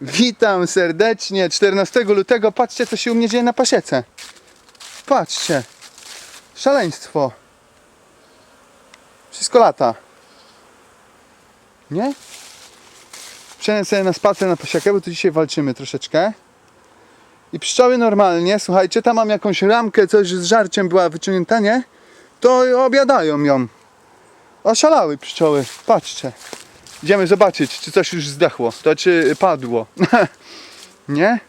Witam serdecznie. 14 lutego. Patrzcie, co się u mnie dzieje na pasiece. Patrzcie. Szaleństwo. Wszystko lata. Nie? Przejdę sobie na spacer na pasiekę, bo tu dzisiaj walczymy troszeczkę. I pszczoły normalnie, słuchajcie, tam mam jakąś ramkę, coś z żarciem była wyciągnięta, nie? To obiadają ją. Oszalały pszczoły. Patrzcie. Idziemy zobaczyć, czy coś już zdechło, to czy padło. Nie?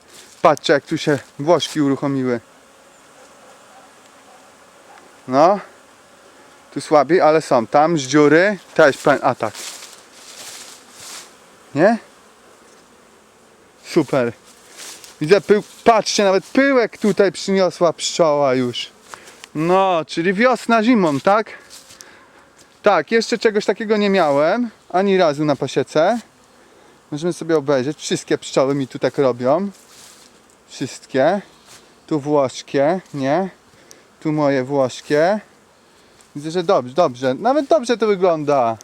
Patrzcie, jak tu się włożki uruchomiły. No. Tu słabiej, ale są. Tam z dziury też pełen atak. Nie? Super. Widzę pył, patrzcie, nawet pyłek tutaj przyniosła pszczoła już. No, czyli wiosna zimą, tak? Tak, jeszcze czegoś takiego nie miałem, ani razu na pasiece. Możemy sobie obejrzeć, wszystkie pszczoły mi tu tak robią. Wszystkie. Tu włoskie, nie? Tu moje włoskie. Widzę, że dobrze, dobrze. Nawet dobrze to wygląda.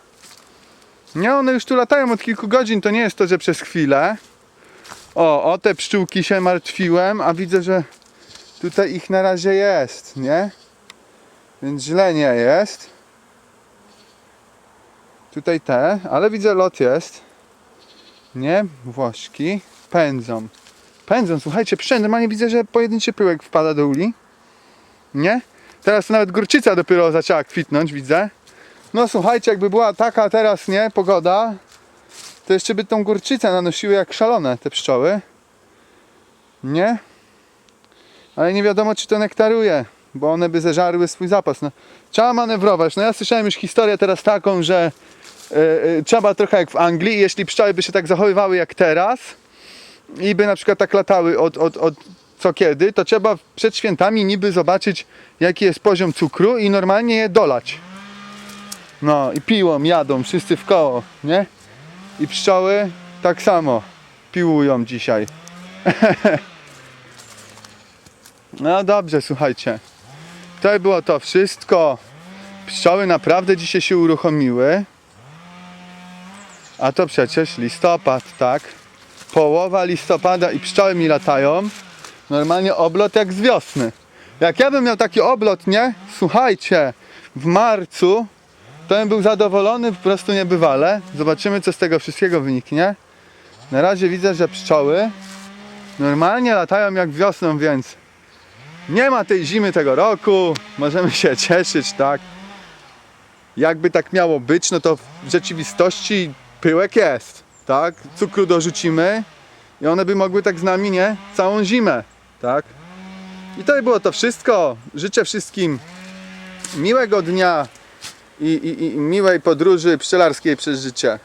Nie, one już tu latają od kilku godzin, to nie jest to, że przez chwilę. O, o te pszczółki się martwiłem, a widzę, że tutaj ich na razie jest, nie? Więc źle nie jest. Tutaj te, ale widzę lot jest. Nie, włośki pędzą. Pędzą, słuchajcie, pszczę, normalnie widzę, że pojedynczy pyłek wpada do uli. Nie? Teraz nawet górczyca dopiero zaczęła kwitnąć, widzę. No słuchajcie, jakby była taka teraz, nie, pogoda, to jeszcze by tą górczycę nanosiły jak szalone te pszczoły. Nie? Ale nie wiadomo, czy to nektaruje, bo one by zeżarły swój zapas. No, trzeba manewrować. No ja słyszałem już historię teraz taką, że e, trzeba trochę jak w Anglii, jeśli pszczoły by się tak zachowywały jak teraz i by na przykład tak latały od, od, od co kiedy, to trzeba przed świętami niby zobaczyć jaki jest poziom cukru i normalnie je dolać. No i piłą jadą wszyscy w koło, nie? I pszczoły tak samo piłują dzisiaj. no dobrze, słuchajcie. To było to wszystko. Pszczoły naprawdę dzisiaj się uruchomiły. A to przecież listopad, tak? Połowa listopada i pszczoły mi latają. Normalnie oblot jak z wiosny. Jak ja bym miał taki oblot, nie? Słuchajcie, w marcu to bym był zadowolony po prostu niebywale. Zobaczymy, co z tego wszystkiego wyniknie. Na razie widzę, że pszczoły normalnie latają jak wiosną, więc nie ma tej zimy tego roku. Możemy się cieszyć, tak? Jakby tak miało być, no to w rzeczywistości pyłek jest, tak? Cukru dorzucimy i one by mogły tak z nami, nie? Całą zimę, tak? I to by było to wszystko. Życzę wszystkim miłego dnia i, i, i miłej podróży pszczelarskiej przez życie.